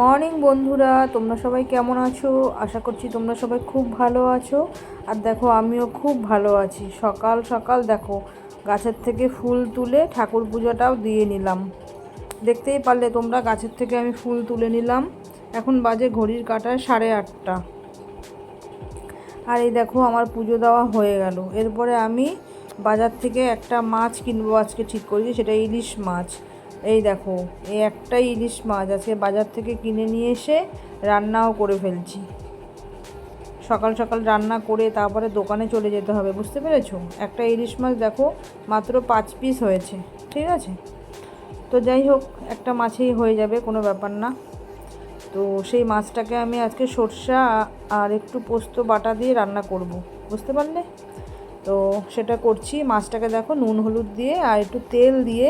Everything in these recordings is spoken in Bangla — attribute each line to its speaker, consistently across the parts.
Speaker 1: মর্নিং বন্ধুরা, তোমরা সবাই কেমন আছো? আশা করছি তোমরা সবাই খুব ভালো আছো। আর দেখো, আমিও খুব ভালো আছি। সকাল সকাল দেখো, গাছের থেকে ফুল তুলে ঠাকুর পুজোটাও দিয়ে নিলাম। দেখতেই পারলে তোমরা, গাছের থেকে আমি ফুল তুলে নিলাম। এখন বাজে ঘড়ির কাঁটায় সাড়ে আটটা। আর এই দেখো, আমার পুজো দেওয়া হয়ে গেল। এরপরে আমি বাজার থেকে একটা মাছ কিনবো আজকে ঠিক করেছি, সেটা ইলিশ মাছ। এই দেখো, এই একটাই ইলিশ মাছ আজকে বাজার থেকে কিনে নিয়ে এসে রান্নাও করে ফেলছি। সকাল সকাল রান্না করে তারপরে দোকানে চলে যেতে হবে, বুঝতে পেরেছ? একটা ইলিশ মাছ দেখো, মাত্র পাঁচ পিস হয়েছে, ঠিক আছে? তো যাই হোক, একটা মাছেই হয়ে যাবে, কোনো ব্যাপার না। তো সেই মাছটাকে আমি আজকে সর্ষা আর একটু পোস্ত বাটা দিয়ে রান্না করব, বুঝতে পারলে? তো সেটা করছি। মাছটাকে দেখো নুন হলুদ দিয়ে আর একটু তেল দিয়ে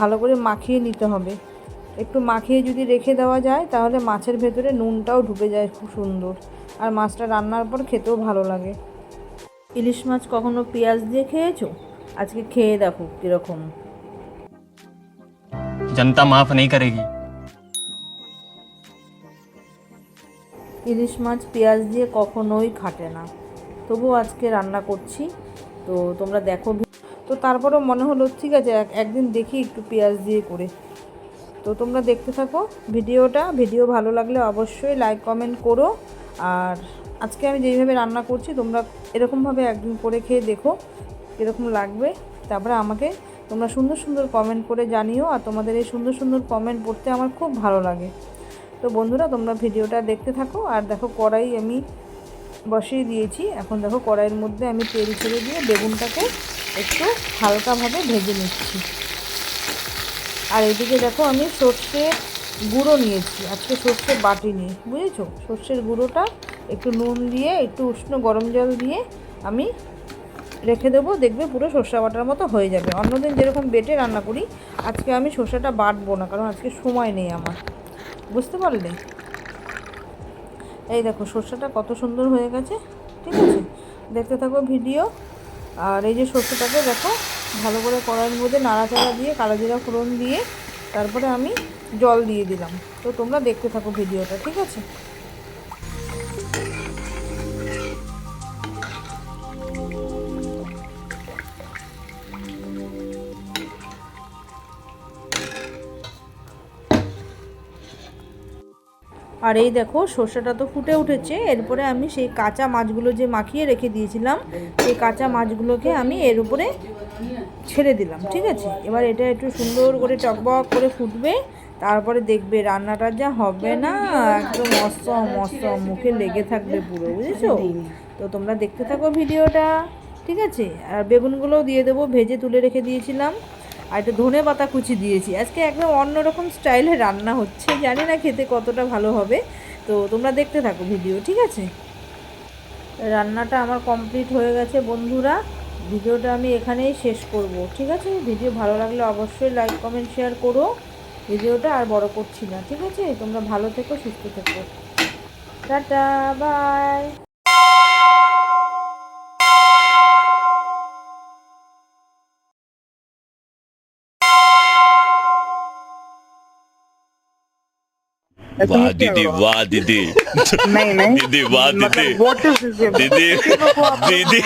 Speaker 1: ভালো করে মাখিয়ে নিতে হবে। একটু মাখিয়ে যদি রেখে দেওয়া যায় তাহলে মাছের ভেতরে নুনটাও ঢুকে যায় খুব সুন্দর। আর মাছটা রান্নার পর খেতেও ভালো লাগে। ইলিশ মাছ কখনো পেঁয়াজ দিয়ে খেয়েছো? আজকে খেয়ে দেখো কীরকম।
Speaker 2: জনতা মাফ নেই করেগি।
Speaker 1: ইলিশ মাছ পেঁয়াজ দিয়ে কখনোই খাটে না। তবুও আজকে রান্না করছি। তো তোমরা দেখো তো তারপরেও মনে হলো, ঠিক আছে, এক- একদিন দেখি একটু পেঁয়াজ দিয়ে করে। তো তোমরা দেখতে থাকো ভিডিওটা। ভিডিও ভালো লাগলে অবশ্যই লাইক, কমেন্ট করো। আর আজকে আমি যেইভাবে রান্না করছি, তোমরা এরকমভাবে একদিন করে খেয়ে দেখো কীরকম লাগবে। তারপরে আমাকে তোমরা সুন্দর সুন্দর কমেন্ট করে জানিও, আর তোমাদের এই সুন্দর সুন্দর কমেন্ট পড়তে আমার খুব ভালো লাগে। তো বন্ধুরা, তোমরা ভিডিওটা দেখতে থাকো, আর দেখো কড়াই আমি বসিয়ে দিয়েছি। এখন দেখো কড়াইয়ের মধ্যে আমি তেল ছেড়ে দিয়ে বেগুনটাকে একটু হালকাভাবে ভেজে নিচ্ছি। আর এদিকে দেখো আমি সর্ষের গুঁড়ো নিয়েছি। আজকে সর্ষে বাটি নিই, বুঝেছ? সর্ষের গুঁড়োটা একটু নুন দিয়ে, একটু উষ্ণ গরম জল দিয়ে আমি রেখে দেবো। দেখবে পুরো সর্ষে বাটার মতো হয়ে যাবে। অন্যদিন যেরকম বেটে রান্না করি, আজকে আমি সর্ষেটা বাটবো না, কারণ আজকে সময় নেই আমার। বুঝতে পারলে? এই দেখো, সর্ষেটা কত সুন্দর হয়ে গেছে, ঠিক আছে? দেখতে থাকো ভিডিও। আর এই যে সর্ষেটাকে দেখো, ভালো করে কড়াইয়ের মধ্যে নাড়াচাড়া দিয়ে কালো জিরা ফোড়ন দিয়ে, তারপরে আমি জল দিয়ে দিলাম। তো তোমরা দেখতে থাকো ভিডিওটা, ঠিক আছে? আর এই দেখো, সর্ষেটা তো ফুটে উঠেছে। এরপরে আমি সেই কাঁচা মাছগুলো যে মাখিয়ে রেখে দিয়েছিলাম, সেই কাঁচা মাছগুলোকে আমি এর উপরে ছেড়ে দিলাম, ঠিক আছে? এবার এটা একটু সুন্দর করে টকবক করে ফুটবে, তারপরে দেখবে রান্নাটা যা হবে না, একদম মস্ত মস্ত মুখে লেগে থাকবে পুরো, বুঝেছ? তো তোমরা দেখতে থাকো ভিডিওটা, ঠিক আছে? আর বেগুনগুলোও দিয়ে দেবো, ভেজে তুলে রেখে দিয়েছিলাম। আর একটু ধনে পাতা কুচি দিয়েছি। আজকে একদম অন্যরকম স্টাইলে রান্না হচ্ছে। জানি না খেতে কতটা ভালো হবে। তো তোমরা দেখতে থাকো ভিডিও, ঠিক আছে? রান্নাটা আমার কমপ্লিট হয়ে গেছে বন্ধুরা। ভিডিওটা আমি এখানেই শেষ করব, ঠিক আছে? ভিডিও ভালো লাগলে অবশ্যই লাইক, কমেন্ট, শেয়ার করো। ভিডিওটা আর বড় করছি না, ঠিক আছে? তোমরা ভালো থেকো, সুস্থ থেকো। Tata, bye!
Speaker 3: वाह दीदी वाह दीदी।
Speaker 4: नहीं नहीं।
Speaker 3: दीदी वाह दीदी।
Speaker 4: मतलब this
Speaker 3: दीदी दीदी